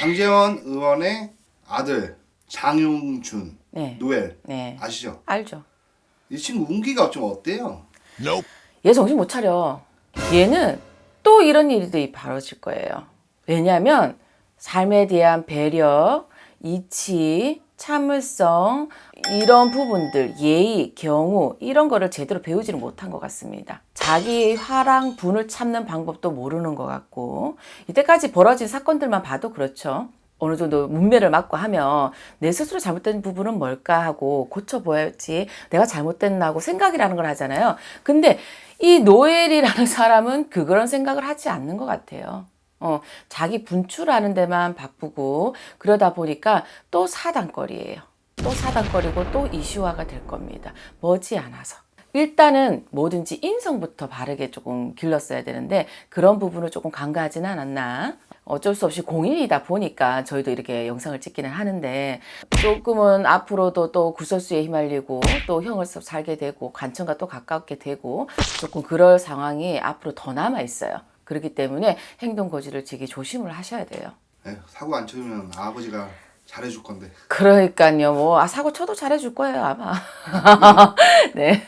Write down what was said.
장재원 의원의 아들 장용준 네. 노엘 네. 아시죠? 알죠. 이 친구 운기가 좀 어때요? 얘 정신 못 차려. 얘는 또 이런 일들이 벌어질 거예요. 왜냐하면 삶에 대한 배려, 이치, 참을성 이런 부분들 예의, 경우 이런 거를 제대로 배우지를 못한 것 같습니다. 자기 화랑 분을 참는 방법도 모르는 것 같고 이때까지 벌어진 사건들만 봐도 그렇죠. 어느 정도 문매를 맞고 하면 내 스스로 잘못된 부분은 뭘까 하고 고쳐보야지 내가 잘못됐나 하고 생각이라는 걸 하잖아요. 근데 이 노엘이라는 사람은 그런 생각을 하지 않는 것 같아요. 어, 자기 분출하는 데만 바쁘고 그러다 보니까 또 사단거리예요. 또 사단거리고 또 이슈화가 될 겁니다. 머지않아서. 일단은 뭐든지 인성부터 바르게 조금 길렀어야 되는데 그런 부분을 조금 간과하지는 않았나. 어쩔 수 없이 공인이다 보니까 저희도 이렇게 영상을 찍기는 하는데 조금은 앞으로도 또 구설수에 휘말리고 또 형을 살게 되고 관청과 또 가깝게 되고 조금 그럴 상황이 앞으로 더 남아 있어요. 그렇기 때문에 행동 거지를 되게 조심을 하셔야 돼요. 에휴, 사고 안 쳐주면 아버지가 잘해줄 건데. 그러니까요. 뭐 아, 사고 쳐도 잘해줄 거예요 아마. 네.